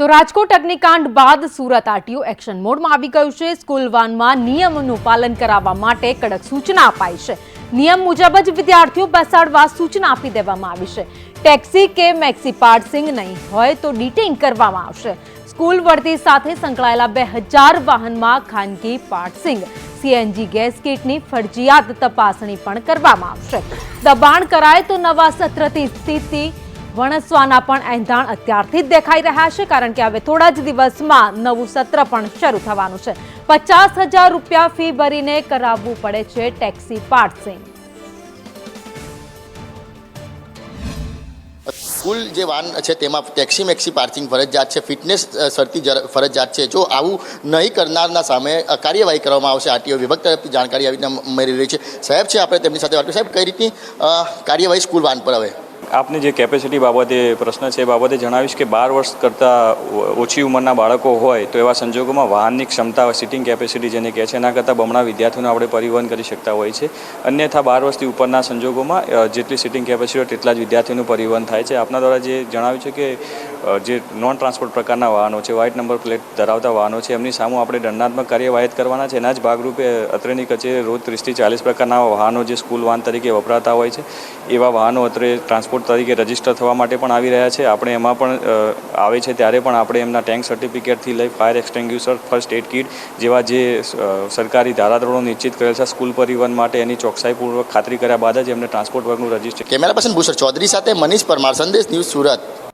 તો રાજકોટ અગ્નિકાંડ બાદ Surat RTO action મોડમાં આવી ગયું છે. સ્કૂલ વાનમાં નિયમોનું પાલન કરાવવા માટે કડક સૂચના અપાઈ છે. નિયમ મુજબ જ વિદ્યાર્થીઓ બેસાડવા સૂચના આપી દેવામાં આવી છે. ટેક્સી કે મેક્સી પાર્સિંગ નહીં હોય તો ડિટેઇન કરવામાં આવશે. સ્કૂલ વર્દી સાથે સંકળાયેલા બે હજાર વાહનમાં ખાનગી પાર્સિંગ સીએનજી ગેસ કીટની ફરજિયાત તપાસણી પણ કરવામાં આવશે. દબાણ કરાય તો નવા સત્રથી સ્થિતિ વણસવાના પણ એંધાણ અત્યારથી જ દેખાઈ રહ્યા છે, કારણ કે હવે થોડા જ દિવસમાં નવું સત્ર પણ શરૂ થવાનું છે. પચાસ હજાર રૂપિયા ફી ભરીને કરાવવું પડે છે, ટેક્સી પાર્સિંગ સ્કૂલ જે વાન છે તેમાં ટેક્સી મેક્સી પાર્કિંગ ફરજિયાત છે, ફિટનેસ જર- ફરજિયાત છે. જો આવું નહીં કરનારના સામે કાર્યવાહી કરવામાં આવશે. આરટીઓ વિભાગ તરફથી જાણકારી આવી રીતે મળી રહી છે. સાહેબ છે, આપણે તેમની સાથે વાત. સાહેબ, કઈ રીતની કાર્યવાહી સ્કૂલ વાન પર હવે? આપની જે કેપેસિટી બાબતે પ્રશ્ન છે એ બાબતે જણાવીશ કે બાર વર્ષ કરતાં ઓછી ઉંમરના બાળકો હોય તો એવા સંજોગોમાં વાહનની ક્ષમતા સિટિંગ કેપેસિટી જેને કહે છે, એના કરતાં બમણા વિદ્યાર્થીઓને આપણે પરિવહન કરી શકતા હોય છે. અન્યથા બાર વર્ષથી ઉપરના સંજોગોમાં જેટલી સિટિંગ કેપેસિટી હોય તેટલા જ વિદ્યાર્થીઓનું પરિવહન થાય છે. આપના દ્વારા જે જણાવ્યું છે કે જે નોન ટ્રાન્સપોર્ટ પ્રકારના વાહનો છે વ્હાઇટ નંબર પ્લેટ ધરાવતા વાહનો છે, એમની સામે આપણે દંડાત્મક કાર્યવાહી કરવાના છે. એના જ ભાગરૂપે અત્રેની કચેરી રોજ ત્રીસથી ચાલીસ પ્રકારના વાહનો જે સ્કૂલ વાહન તરીકે વપરાતા હોય છે, એવા વાહનો અત્રે ટ્રાન્સપોર્ટ તરીકે રજિસ્ટર થવા માટે પણ આવી રહ્યા છે. આપણે એમાં પણ આવે છે ત્યારે પણ આપણે એમના ટેન્ક સર્ટિફિકેટથી લઈ fire extinguisher first aid kit જેવા જે સરકારી ધારાધોરણો નિશ્ચિત કરેલ છે. સ્કૂલ પરિવહન માટે એની ચોકસાઈપૂર્વક ખાતરી કર્યા બાદ જ એમને ટ્રાન્સપોર્ટ વર્ગનું register camera person Bhushan Chaudhary સાથે મનીષ પરમાર, સંદેશ ન્યૂઝ સુરત.